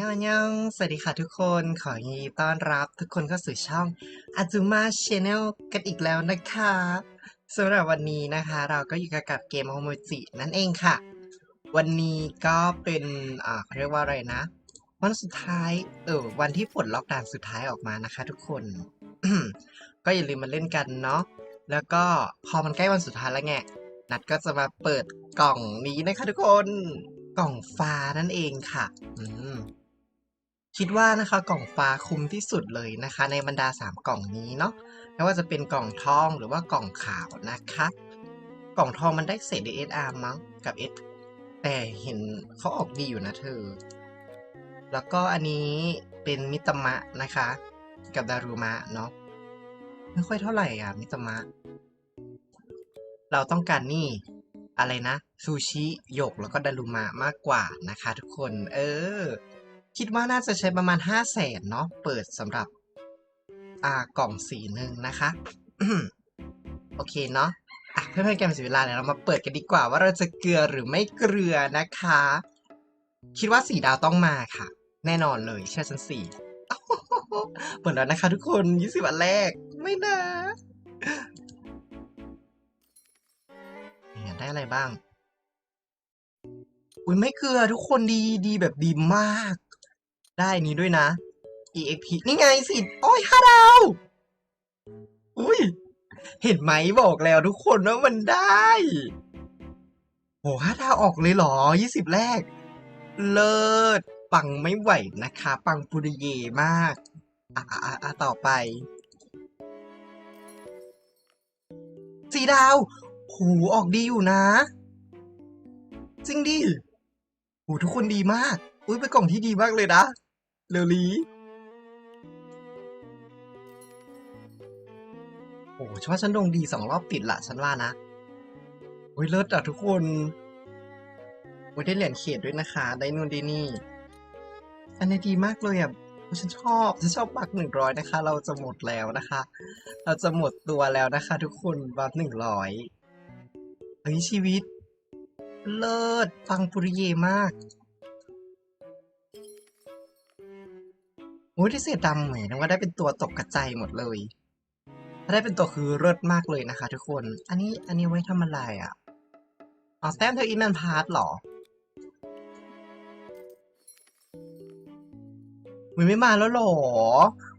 ยอนยังสวัสดีค่ะทุกคน ขอยินดีต้อนรับทุกคนเข้าสู่ช่อง Azuma Channel กันอีกแล้วนะคะสำหรับวันนี้นะคะ เราก็อยู่กับเกมโฮโมจินั่นเองค่ะ วันนี้ก็เป็นอ่าเขาเรียกว่าอะไรนะ วันสุดท้าย เออ วันที่ปลดล็อกด่านสุดท้ายออกมานะคะ ทุกคน ก็อย่าลืมมาเล่นกันเนาะ แล้วก็พอมันใกล้วันสุดท้ายแล้วไง นัดก็จะมาเปิดกล่องนี้นะคะทุกคนกล่องฟ้านั่นเองค่ะ อืม คิดว่านะคะกล่องฟ้าคุ้มที่สุดเลยนะคะ ในบรรดาสามกล่องนี้เนาะไม่ว่าจะเป็นกล่องทองหรือว่ากล่องขาวนะคะ กล่องทองมันได้เศษ DSR มั้งกับ S แต่เห็นเขาออกดีอยู่นะเธอ แล้วก็อันนี้เป็นมิตมะนะคะ กับดารุมะเนาะไม่ค่อยเท่าไหร่อะมิตมะ เราต้องการนี่อะไรนะซูชิหยกแล้วก็ดารุมะมากกว่านะคะ ทุกคน เออ คิดว่าน่าจะใช้ประมาณห้าแสนเนาะเปิดสำหรับอ่ากล่องสีหนึ่งนะคะ โอเคเนาะอะเพื่อนๆแกมสีเวลาเดี๋ยวเรามาเปิดกันดีกว่า ว่าเราจะเกลือหรือไม่เกลือนะคะ คิดว่าสีดาวต้องมาค่ะ แน่นอนเลยเชื่อฉันสี่เปิดแล้วนะคะทุกคนยี่สิบวันแรก ไม่นะเนี่ยได้อะไรบ้าง อุ้ยไม่เกลือทุกคนดีดีแบบดีมาก ได้นี้ด้วยนะ EXP นี่ไงสิโอ้ยห้าดาวอุ้ย เห็นไหมบอกแล้วทุกคนว่ามันได้โหห้าดาวออกเลยเหรอยี่สิบแรก เลิศ ปังไม่ไหวนะคะ ปังปุริเยมาก อะอะอะต่อไปสีดาวโหออกดีอยู่นะ จริงดิโหทุกคนดีมาก อุ้ยเป็นกล่องที่ดีมากเลยนะ เรวลีโอ้ฉันว่าฉันดวงดีสองรอบติดละฉันว่านะอุ้ยเลิศอะทุกคนโอ้ยได้เหรียญเขตด้วยนะคะ ได้นู่นได้นี่ อันนี้ดีมากเลยอะโอ้ยฉันชอบฉันชอบบักหนึ่งร้อยนะคะ เราจะหมดแล้วนะคะ เราจะหมดตัวแล้วนะคะ ทุกคนบักหนึ่งร้อยเฮ้ยชีวิต เลิศฟังปุริเยมาก อ้ยได้เศษดำเหมือนว่าได้เป็นตัวตกกระจายหมดเลย ถ้าได้เป็นตัวคือเลิศมากเลยนะคะ ทุกคน อันนี้อันนี้ไว้ทำอะไรอะอ๋อแต้มเธออินแมนพาร์ทหรอมันไม่มาแล้วหรอ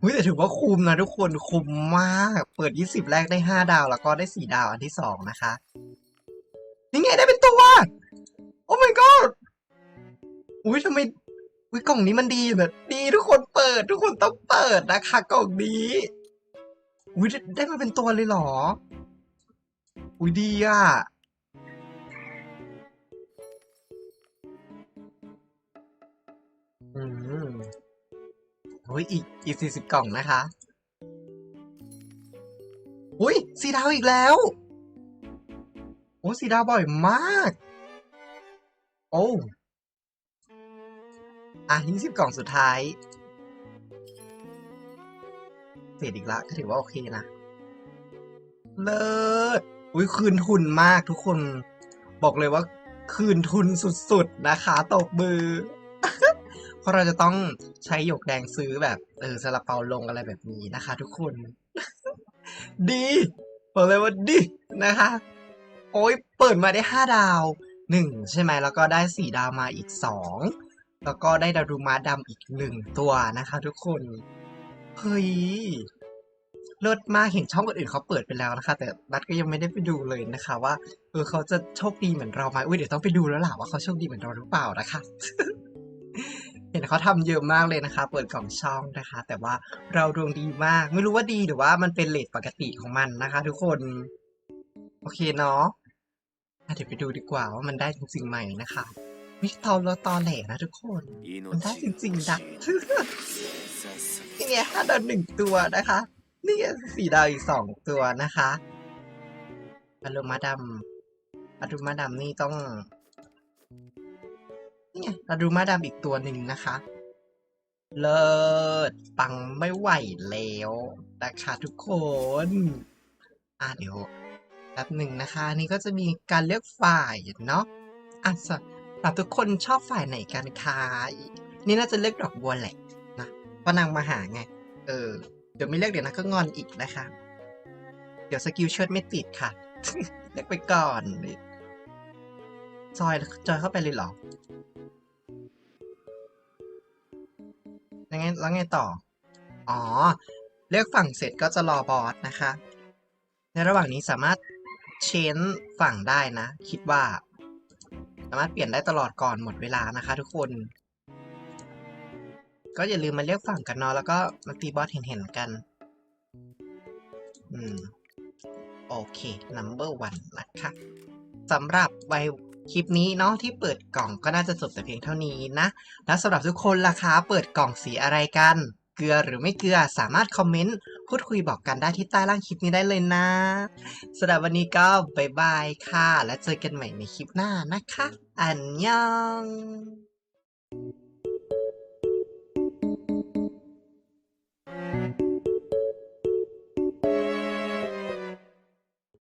อุ้ยแต่ถือว่าคุ้มนะทุกคนคุ้มมาก เปิด 20 แรกได้ 5 ดาวแล้วก็ได้ 4 ดาวอันที่ 2 นะคะ นี่ไงได้เป็นตัว โอ้ my god อุ้ยทำไม อุ้ยกล่องนี้มันดีแบบดีทุกคนเปิด ทุกคนต้องเปิดนะคะกล่องนี้อุ้ยได้มาเป็นตัวเลยเหรอ อุ้ยดีอะอืมโอ้ยอีกอีกสี่สิบกล่องนะคะ อุ้ยสีดาวอีกแล้วโอ้สีดาวบ่อยมาก โอ้ อะยี่สิบกล่องสุดท้ายเศษอีกละก็ถือว่าโอเคนะ เลิศอุ้ยคืนทุนมากทุกคน บอกเลยว่าคืนทุนสุดๆนะคะตบมือ เพราะเราจะต้องใช้หยกแดงซื้อแบบเออซาลาเปาลงอะไรแบบนี้นะคะ ทุกคน ดีบอกเลยว่าดีนะคะ โอ้ยเปิดมาได้ห้าดาวหนึ่งใช่ไหมแล้วก็ได้สี่ดาวมาอีกสอง แล้วก็ได้ดารุมะดำอีกหนึ่งตัวนะคะ ทุกคน เฮ้ยเลิศมากเห็นช่องอื่นเขาเปิดไปแล้วนะคะ แต่นัดก็ยังไม่ได้ไปดูเลยนะคะ ว่าเออเขาจะโชคดีเหมือนเราไหมอุ้ยเดี๋ยวต้องไปดูแล้วล่ะว่าเขาโชคดีเหมือนเราหรือเปล่านะคะ เห็นเขาทำเยอะมากเลยนะคะ เปิดกล่องช่องนะคะ แต่ว่าเราดวงดีมาก ไม่รู้ว่าดีหรือว่ามันเป็นเลทปกติของมันนะคะ ทุกคน โอเคเนาะอะเดี๋ยวไปดูดีกว่าว่ามันได้จริงๆไหมนะคะ วิตอนเราตอนแหลนะทุกคนมันได้จริงๆนะนี่ไงห้าดาวหนึ่งตัวนะคะ นี่ไงสี่ดาวอีกสองตัวนะคะอารมาดำอารมาดำนี่ต้องนี่ไงอารมาดำอีกตัวหนึ่งนะคะ เลิศปังไม่ไหวแล้วนะคะทุกคนอะเดี๋ยวแป๊บหนึ่งนะคะ นี่ก็จะมีการเลือกฝ่ายเนาะอะ สำหรับทุกคนชอบฝ่ายไหนกันคะนี่น่าจะเลือกดอกบัวแหละนะเพราะนางมาหาไง เออ เดี๋ยวไม่เลือกเดี๋ยวนะก็งอนอีกนะคะ เดี๋ยวสกิลเชิดไม่ติดค่ะ เลือกไปก่อนจอยจอยเข้าไปเลยเหรอยังไงแล้วไงต่อ อ๋อ เลือกฝั่งเสร็จก็จะรอบอสนะคะ ในระหว่างนี้สามารถเชนฝั่งได้นะ คิดว่า สามารถเปลี่ยนได้ตลอดก่อนหมดเวลานะคะ ทุกคน ก็อย่าลืมมาเลือกฝั่งกันเนาะแล้วก็มาตีบอสเห็นๆกัน อืม โอเค number one นะคะสำหรับไวคลิปนี้เนาะที่เปิดกล่องก็น่าจะจบแต่เพียงเท่านี้นะ แล้วสำหรับทุกคนล่ะคะเปิดกล่องสีอะไรกัน เกลือหรือไม่เกลือสามารถคอมเมนต์ พูดคุยบอกกันได้ที่ใต้ล่างคลิปนี้ได้เลยนะสำหรับวันนี้ก็บายบายค่ะ และเจอกันใหม่ในคลิปหน้านะคะ อันยอง